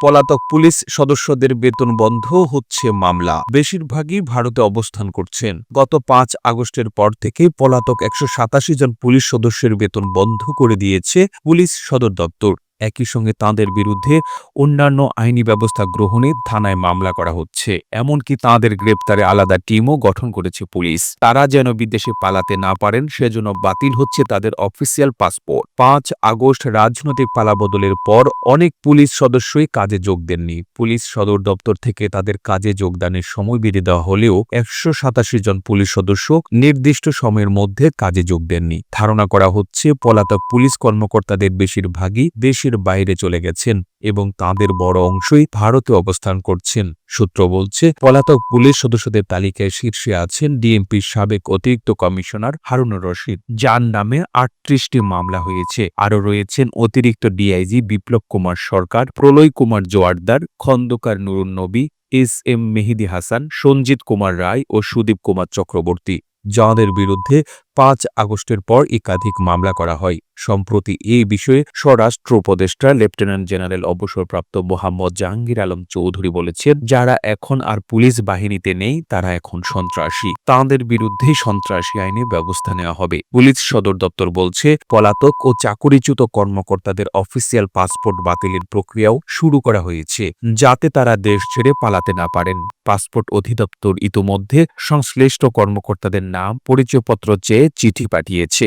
পলাতক পুলিশ সদস্যদের বেতন বন্ধ হচ্ছে মামলা। বেশিরভাগই ভারতে অবস্থান করছেন। গত পাঁচ আগস্টের পর থেকে পলাতক একশো সাতাশি জন পুলিশ সদস্যের বেতন বন্ধ করে দিয়েছে পুলিশ সদর দপ্তর। একই সঙ্গে তাঁদের বিরুদ্ধে অন্যান্য আইনি ব্যবস্থা গ্রহণে থানায় মামলা করা হচ্ছে। এমনকি তাঁদের গ্রেপ্তারে আলাদা টিমও গঠন করেছে পুলিশ। তারা যেন বিদেশে পালাতে না পারেন, সেজন্য বাতিল হচ্ছে তাদের অফিসিয়াল পাসপোর্ট। পাঁচ আগস্ট রাজনৈতিক পালাবদলের পর অনেক পুলিশ সদস্যই কাজে যোগ দেননি। পুলিশ সদর দপ্তর থেকে তাদের কাজে যোগদানের সময় বেঁধে দেওয়া হলেও একশো সাতাশি জন পুলিশ সদস্য নির্দিষ্ট সময়ের মধ্যে কাজে যোগ দেননি। ধারণা করা হচ্ছে, পলাতক পুলিশ কর্মকর্তাদের বেশিরভাগই দেশের বাইরে চলে গেছেন এবং তাদের বড় অংশই ভারতে অবস্থান করছেন। সূত্র বলছে, পলাতক পুলিশ সদস্যদের তালিকায় শীর্ষে আছেন ডিএমপির সাবেক অতিরিক্ত কমিশনার হারুনুর রশিদ, যার নামে আটত্রিশটি মামলা হয়েছে। আরও রয়েছেন অতিরিক্ত DIG Biplab Kumar Sarkar, Pralay Kumar Joardar, Khandaker Nurun Nabi, S M Mehedi Hasan, Sanjit Kumar Roy ও সুদীপ কুমার চক্রবর্তী, যাঁদের বিরুদ্ধে পাঁচ আগস্টের পর একাধিক মামলা করা হয়। সম্প্রতি এই বিষয়ে স্বরাষ্ট্র উপদেষ্টা লেফটেন্যান্ট জেনারেল অবসরপ্রাপ্ত মোহাম্মদ জাহাঙ্গীর আলম চৌধুরী বলেছেন, যারা এখন আর পুলিশ বাহিনীতে নেই, তারা এখন সন্ত্রাসী। তাঁদের বিরুদ্ধে সন্ত্রাসী আইনে ব্যবস্থা নেওয়া হবে। পুলিশ সদর দপ্তর বলছে, পলাতক ও চাকরিচ্যুত কর্মকর্তাদের অফিসিয়াল পাসপোর্ট বাতিলের প্রক্রিয়াও শুরু করা হয়েছে, যাতে তারা দেশ ছেড়ে পালাতে না পারেন। পাসপোর্ট অধিদপ্তর ইতোমধ্যে সংশ্লিষ্ট কর্মকর্তাদের নাম পরিচয়পত্র চেয়ে চিঠি পাঠিয়েছে।